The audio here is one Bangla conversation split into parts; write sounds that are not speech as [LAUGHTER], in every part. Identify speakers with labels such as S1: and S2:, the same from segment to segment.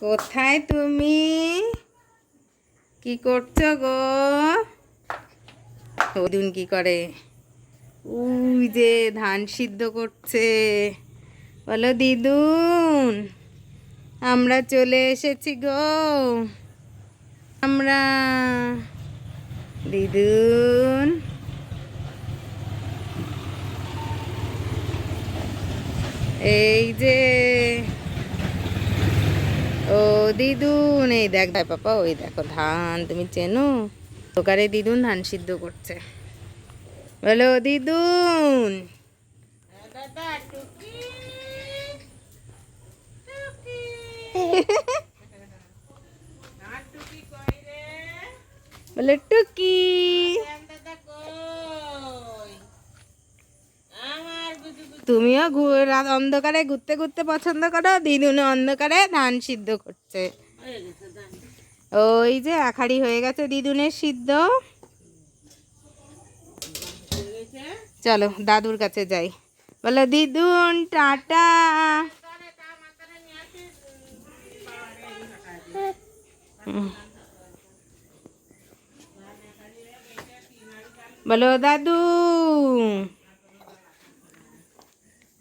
S1: কোথায় তুমি? কি করছ গো? ওদিন কি করে? উই যে ধান সিদ্ধ করছে। বলো দিদুন, আমরা চলে এসেছি গো। আমরা। দিদুন। এই যে ও দিদুন, এই দেখ ভাই পাপা, ওই দেখো ধান, তুমি চেনো? দোকানে দিদুন ধান সিদ্ধ করছে। বলো, দিদুন! বলে, টুকি! তুমিও অন্ধকারে ঘুরতে ঘুরতে পছন্দ করো দিদুনে অন্ধকারে ধান সিদ্ধ করছে। ওই যে আখাড়ি হয়ে গেছে দিদুনের সিদ্ধ। চলো, দাদুর কাছে যাই। বলো, দিদুন, টাটা। বলো, দাদু।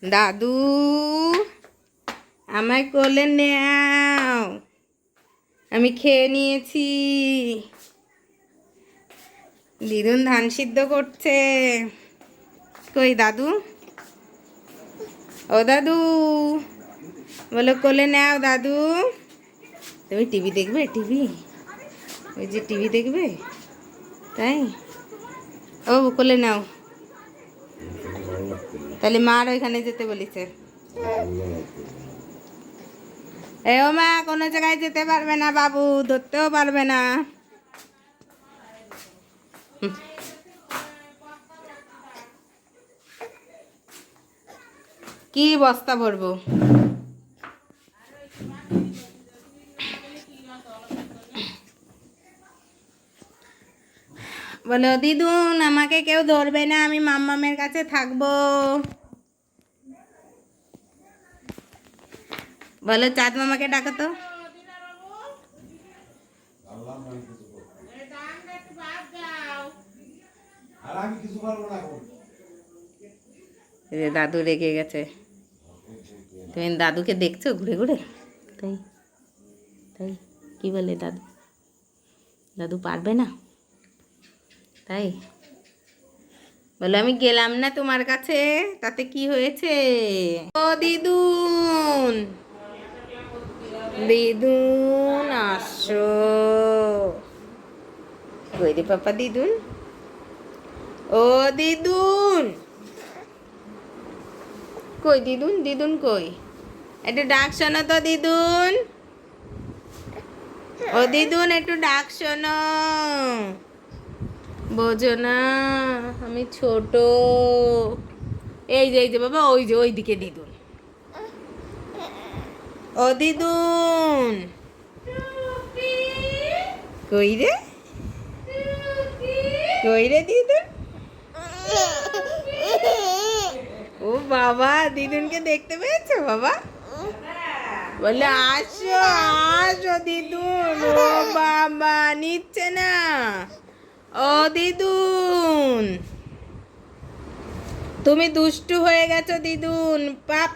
S1: দাদু, আমায় কোলে নেও। আমি খেয়ে নিয়েছি। দিদুন ধান সিদ্ধ করছে। কই দাদু? ও দাদু, বলো কোলে নাও দাদু। তুমি টিভি দেখবে? টিভি? ওই যে টিভি দেখবে? তাই? ও, কোলে নাও। তাহলে মার ওইখানে যেতে বলিছে। এ ও মা, কোনো জায়গায় যেতে পারবে না বাবু, ধরতেও পারবে না। কি বস্তা ভরবো? বলো দিদুন আমাকে কেউ ধরবে না, আমি মাম্মামের কাছে থাকব। বলো, চাঁদ মামাকে ডাকো তো। এই যে দাদু রেগে গেছে। তুমি দাদুকে দেখছ ঘুরে ঘুরে? তাই তাই। কি বলে দাদু? দাদু পারবে না? তাই? বলো, আমি গেলাম না তোমার কাছে। তাতে কি হয়েছে? ও দিদুন! দিদুন, আসো। কই রে পাপা দিদুন? ও দিদুন! কই দিদুন? দিদুন কই? একটু ডাক শোনো তো দিদুন। ও দিদুন, একটু ডাক শোনো। বোঝো না, আমি ছোট। এই যে এই যে, বাবা, ওই যে, ওই দিকে দিদুন। ও দিদুন। কই রে? কই রে দিদুন? ও বাবা, দিদুনকে দেখতে পেয়েছ, বাবা? বলে, আসো আসো, দিদুন। ও বাবা, নিচ্ছে না। ও দিদুন তুমি দুষ্টু হয়ে গেছো দিদুন। পাপ।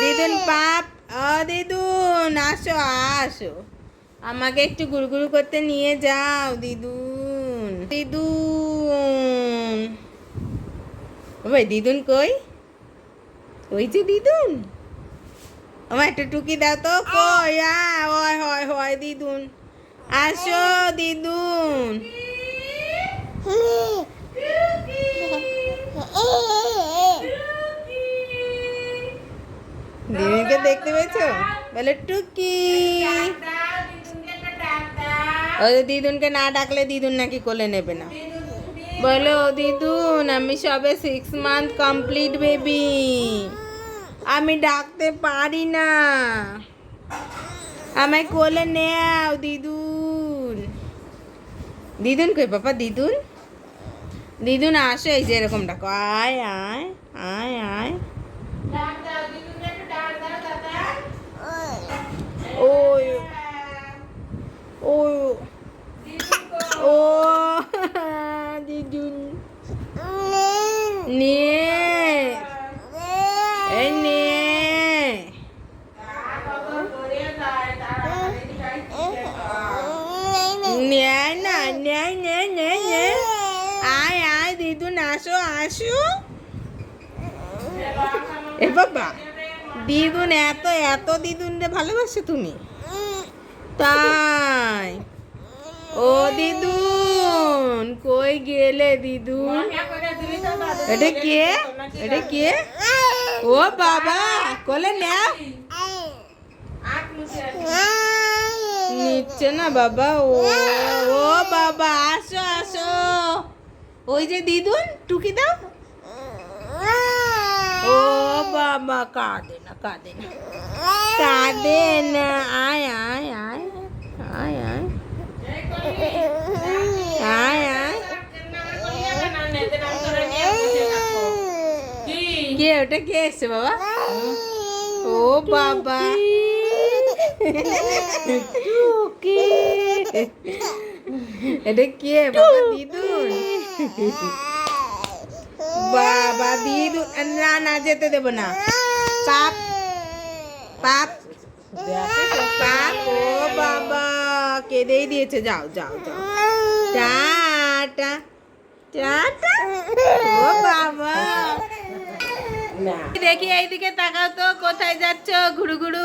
S1: দিদুন পাপ। ও দিদুন আসো আসো। আমাকে একটু গুড়গুড়ু করতে নিয়ে যাও দিদুন। দিদুন। ওই দিদুন কই? ওই যে দিদুন। আমার একটা টুকি দাও তো। কই? হয় হয় হয় দিদুন। আসো দিদুন। দিদিকে দেখতে পেয়েছ? বলে, টুকি। ওই দিদুনকে না ডাকলে দিদুন নাকি কোলে নেবে না। বলো দিদুন, আমি সবে সিক্স মান্থ কমপ্লিট বেবি আমি ডাকতে পারি না। আমায় কোলে নেও দিদুন। দিদুন কই বাবা দিদুন? দিদুন আসে এই যে এরকম ডাকো। আয় আয় আয় আয়। ও ও [LAUGHS] দিদুন। নিয়ে এ বাবা দিদুন এত এত দিদুন রে ভালোবাসো তুমি। তাই। ও দিদুন কই গেলে দিদুন এটা কে? এটা কে? ও বাবা, কোলে নাও নিচ্ছে না বাবা, ও ও বাবা, আসো আসো। ওই যে দিদুন টুকি দাও ও বাবা, কাঁদে না কাঁদে না। কাঁদে না, আয় আয় আয় আয় আয়। আয় কে ওটা, কে এসছে বাবা? ও বাবা। এটা কে বাবা, দিদুন? বাবা, দিদুন। না না, যেতে দেবো না। পাপ পাপ পাপ ও বাবা কেঁদেই দিয়েছে। যাও যাও যাও। Tata tata. ও বাবা। দেখি এইদিকে তাকাও তো কোথায় যাচ্ছ? ঘুরু ঘুরু।